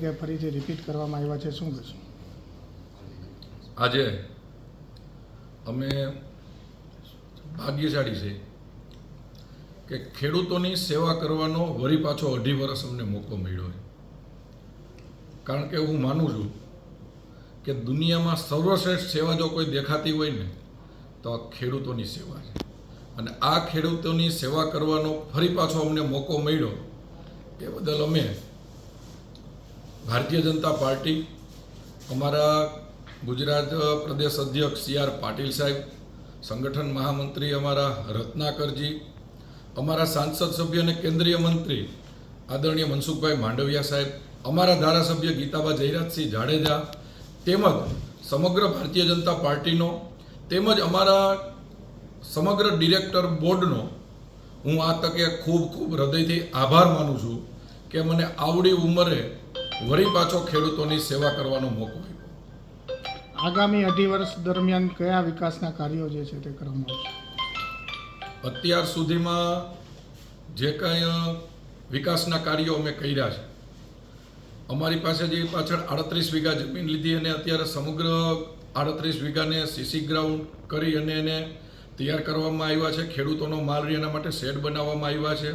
તરીકે ફરીથી રિપીટ કરવામાં આવ્યા છે, શું કહેશો? આજે અમે ભાગ્યશાળી છે કે ખેડૂતોની સેવા કરવાનો વરી પાછો અઢી વર્ષ અમને મોકો મળ્યો કારણ કે હું માનું છું કે દુનિયામાં સર્વશ્રેષ્ઠ સેવા જો કોઈ દેખાતી હોય ને, તો આ ખેડૂતોની સેવા છે. અને આ ખેડૂતોની સેવા કરવાનો ફરી પાછો અમને મોકો મળ્યો, એ બદલ અમે ભારતીય જનતા પાર્ટી, અમારા ગુજરાત પ્રદેશ અધ્યક્ષ સી આર પાટીલ સાહેબ, સંગઠન મહામંત્રી અમારા રત્નાકરજી, અમારા સાંસદ સભ્ય અને કેન્દ્રીય મંત્રી આદરણીય મનસુખભાઈ માંડવિયા સાહેબ, અમારા ધારાસભ્ય ગીતાબા જયરાજસિંહ જાડેજા, તેમજ સમગ્ર ભારતીય જનતા પાર્ટીનો, તેમજ અમારા સમગ્ર ડિરેક્ટર બોર્ડનો હું આ તકે ખૂબ ખૂબ હૃદયથી આભાર માનું છું કે મને આવડી ઉંમરે વળી પાછો ખેડૂતોની સેવા કરવાનો મોકો આપ્યો. આગામી અઢી વર્ષ દરમિયાન કયા વિકાસના કાર્યો જે છે તે કરવામાં આવશે? અત્યાર સુધીમાં જે કાંઈ વિકાસના કાર્યો અમે કર્યા છે અમારી પાસે જે પાછળ આડત્રીસ વીઘા જમીન લીધી અને અત્યારે સમગ્ર આડત્રીસ વીઘાને સીસી ગ્રાઉન્ડ કરી અને એને તૈયાર કરવામાં આવ્યા છે. ખેડૂતોનો માલ રહી એના માટે શેડ બનાવવામાં આવ્યા છે.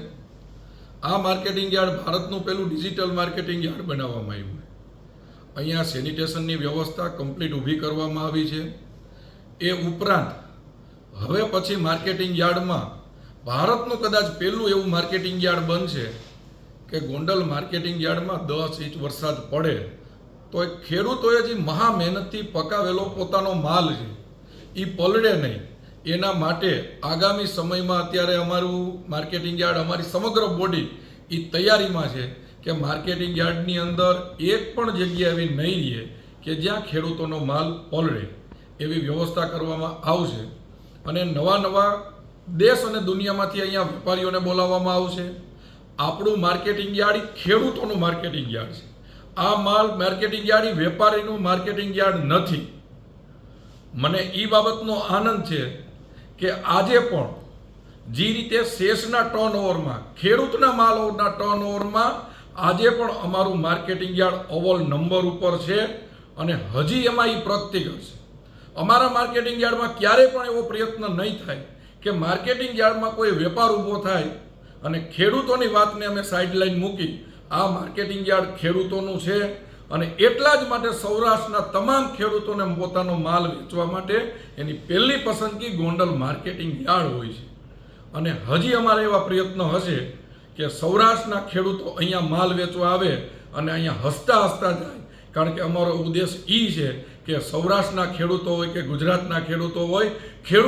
આ માર્કેટિંગ યાર્ડ ભારતનું પહેલું ડિજિટલ માર્કેટિંગ યાર્ડ બનાવવામાં આવ્યું છે. અહીંયા સેનિટેશનની વ્યવસ્થા કમ્પ્લીટ ઊભી કરવામાં આવી છે. એ ઉપરાંત, હવે પછી માર્કેટિંગ યાર્ડમાં ભારતનું કદાચ પહેલું એવું માર્કેટિંગ યાર્ડ બનશે કે ગોંડલ માર્કેટિંગ યાર્ડમાં દસ ઇંચ વરસાદ પડે, તો એ ખેડૂતોએ જે મહા મહેનતથી પકાવેલો પોતાનો માલ છે એ પલળે નહીં. એના માટે આગામી સમયમાં અત્યારે અમારું માર્કેટિંગ યાર્ડ, અમારી સમગ્ર બોડી એ તૈયારીમાં છે કે માર્કેટિંગ યાર્ડની અંદર એક પણ જગ્યા એવી નહીં રહે કે જ્યાં ખેડૂતોનો માલ પલળે, એવી વ્યવસ્થા કરવામાં આવશે. અને નવા નવા દેશ અને દુનિયામાંથી અહીંયા વેપારીઓને બોલાવવામાં આવશે. આપણું માર્કેટિંગ યાર્ડ ખેડૂતોનું માર્કેટિંગ યાર્ડ છે. આ માલ માર્કેટિંગ યાર્ડ વેપારીનું માર્કેટિંગ યાર્ડ નથી. મને એ બાબતનો આનંદ છે કે આજે પણ જે રીતે શેષના ટર્ન ઓવરમાં ખેડૂતના માલોના ટર્ન ઓવરમાં આજે પણ અમારું માર્કેટિંગ યાર્ડ અવ્વલ નંબર ઉપર છે અને હજી એમાં એ પ્રગતિ કરશે અમારા માર્કેટિંગ યાર્ડમાં ક્યારેય પણ એવો પ્રયત્ન નહીં થાય કે માર્કેટિંગ યાર્ડમાં કોઈ વેપાર ઊભો થાય અને ખેડૂતોની વાતને અમે સાઇડલાઇન મૂકી આ માર્કેટિંગ યાર્ડ ખેડૂતોનું છે અને એટલા જ માટે સૌરાષ્ટ્રના તમામ ખેડૂતોને પોતાનો માલ વેચવા માટે એની પહેલી પસંદગી ગોંડલ માર્કેટિંગ યાર્ડ હોય છે. અને હજી અમારે એવા પ્રયત્નો હશે કે સૌરાષ્ટ્રના ખેડૂતો અહીંયા માલ વેચવા આવે અને અહીંયા હસતા હસતા જાય. કારણ કે અમારો ઉદ્દેશ એ છે કે સૌરાષ્ટ્રના ખેડૂતો હોય કે ગુજરાતના ખેડૂતો હોય, ખેડૂત